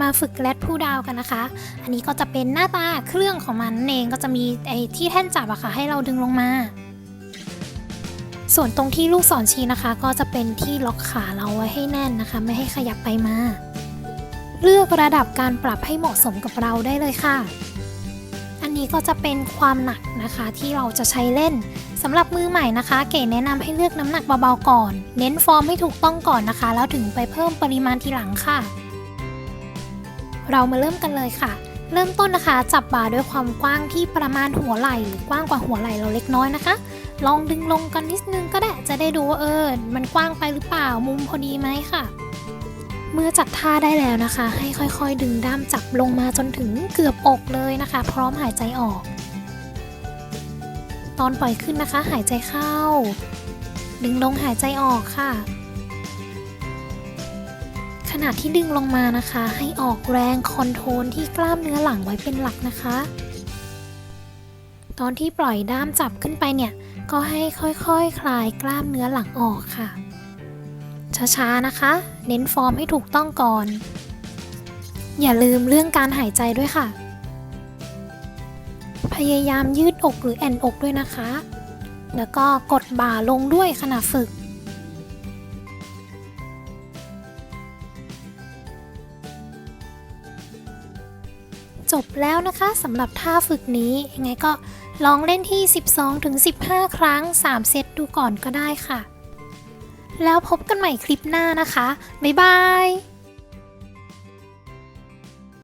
มาฝึกแรดผู้ดาวกันนะคะ อันนี้ก็จะเป็นหน้าตาเครื่องของมันเองก็จะมีไอ้ที่แท่นจับอะค่ะให้เราดึงลงมา ส่วนตรงที่ลูกศรชี้นะคะ ก็จะเป็นที่ล็อกขาเราไว้ให้แน่นนะคะ ไม่ให้ขยับไปมา เลือกระดับการปรับให้เหมาะสมกับเราได้เลยค่ะ อันนี้ก็จะเป็นความหนักนะคะที่เราจะใช้เล่นสำหรับมือใหม่นะคะ เก๋แนะนำให้เลือกน้ำหนักเบาๆก่อน เน้นฟอร์มให้ถูกต้องก่อนนะคะ แล้วถึงไปเพิ่มปริมาณทีหลังค่ะ เรามาเริ่มกันเลยค่ะ เริ่มต้นนะคะ จับบาร์ด้วยความกว้างที่ประมาณหัวไหล่หรือกว้างกว่าหัวไหล่เราเล็กน้อยนะคะ ลองดึงลงกันนิดนึงก็ได้จะได้ดูว่าเออ มันกว้างไปหรือเปล่ามุมพอดีไหมค่ะเมื่อจัดท่าได้แล้วนะคะ ให้ค่อยๆ ดึงด้ามจับลงมาจนถึงเกือบอกเลยนะคะ พร้อมหายใจออก ตอนปล่อยขึ้นนะคะ หายใจเข้า ดึงลงหายใจออกค่ะ ขณะที่ดึงลงมานะคะ ให้ออกแรงคอนโทรลที่กล้ามเนื้อหลังไว้เป็นหลักนะคะ ตอนที่ปล่อยด้ามจับขึ้นไปเนี่ย ก็ให้ค่อยๆคคลายกล้ามเนื้อหลังออกค่ะ ช้าๆนะคะ เน้นฟอร์มให้ถูกต้องก่อน อย่าลืมเรื่องการหายใจด้วยค่ะ พยายามยืดอกหรือแอนอกด้วยนะคะ แล้วก็กดบ่าลงด้วยขณะฝึก จบแล้วนะคะสำหรับท่าฝึกนี้ยังไงก็ลองเล่นที่ 12-15 ครั้ง 3 เซตดูก่อนก็ได้ค่ะ แล้วพบกันใหม่คลิปหน้านะคะ บ๊ายบาย